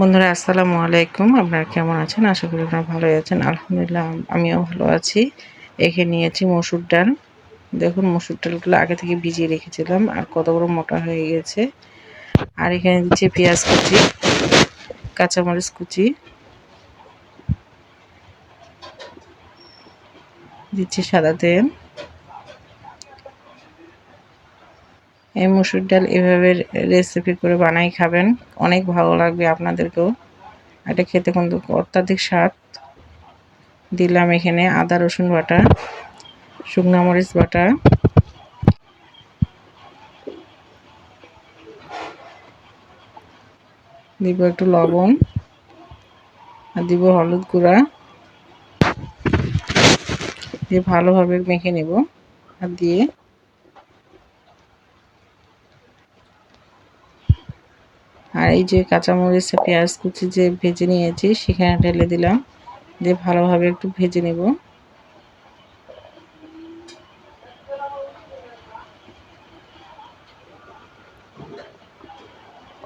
বন্ধুরা, আসসালামু আলাইকুম। আপনারা কেমন আছেন? আশা করি আপনারা ভালোই আছেন। আলহামদুলিল্লাহ, আমিও ভালো আছি। এখানে নিয়েছি মসুর ডাল। দেখুন, মসুর ডালগুলো আগে থেকে ভিজিয়ে রেখেছিলাম, আর কত বড় মোটা হয়ে গেছে। আর এখানে দিচ্ছি পেঁয়াজ কুচি, কাঁচামরিচ কুচি। দিচ্ছি সাদা তেল। এই মুসুর ডাল এভাবে রেসিপি করে বানাই খাবেন। অনেক ভালো লাগবে আপনাদেরকেও। এটা খেতে কিন্তু অত্যাধিক স্বাদ। দিলাম এখানে আদা, রসুন বাটা, শুকনা মরিচ বাটা। দিব একটু লবণ আর দিব হলুদ গুঁড়া। দিয়ে ভালোভাবে মেখে নেব আর দিয়ে আর এই যে কাঁচামরিচ, পেঁয়াজ কুচি যে ভেজে নিয়েছি, সেখানে ঢেলে দিলাম। দিয়ে ভালোভাবে একটু ভেজে নেব।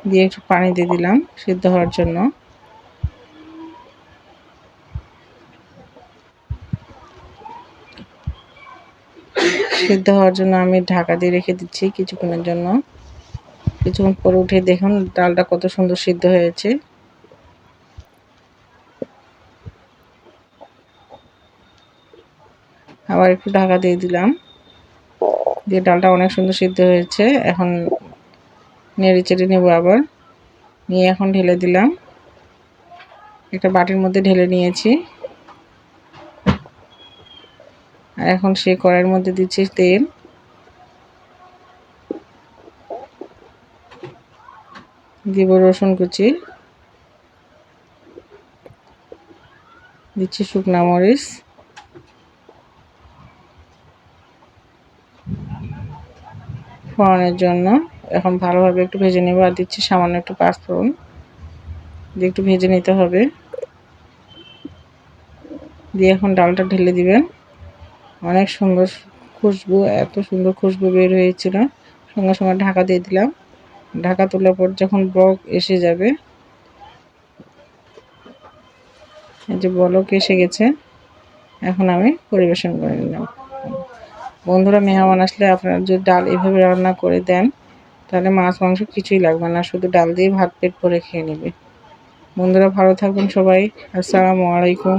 দিয়ে একটু পানি দিয়ে দিলাম সিদ্ধ হওয়ার জন্য। সিদ্ধ হওয়ার জন্য আমি ঢাকা দিয়ে রেখে দিচ্ছি কিছুক্ষণের জন্য। কিছুক্ষণ পরে উঠে দেখুন ডালটা কত সুন্দর সিদ্ধ হয়েছে। আবার একটু ঢাকা দিয়ে দিলাম, দিয়ে ডালটা অনেক সুন্দর সিদ্ধ হয়েছে। এখন নেড়ে চেড়ে নেব আবার। নিয়ে এখন ঢেলে দিলাম। একটা বাটির মধ্যে ঢেলে নিয়েছি। আর এখন সেই কড়াইয়ের মধ্যে দিচ্ছি তেল। দিব রসুন কুচি। দিচ্ছি শুকনা মরিচ। ফোড়নের জন্য। এখন ভালোভাবে একটু ভেজে নেব আর দিচ্ছি সামান্য একটু পাঁচফোড়ন। দিয়ে একটু ভেজে নিতে হবে। দিয়ে এখন ডালটা ঢেলে দিবেন। অনেক সুন্দর খুশবু, এত সুন্দর খুশবু বের হয়েছিল। সঙ্গে সঙ্গে ঢাকা দিয়ে দিলাম। ঢাকা তোলার পর যখন বক এসে যাবে, এই যে বলক এসে গেছে, এখন আমি পরিবেশন করে নিলাম। বন্ধুরা, মেহমান আসলে আপনারা যদি ডাল এভাবে রান্না করে দেন, তাহলে মাছ, মাংস কিছুই লাগবে না, শুধু ডাল দিয়ে ভাত, পেট ভরে খেয়ে নেবে। বন্ধুরা, ভালো থাকবেন সবাই। আসসালামু আলাইকুম।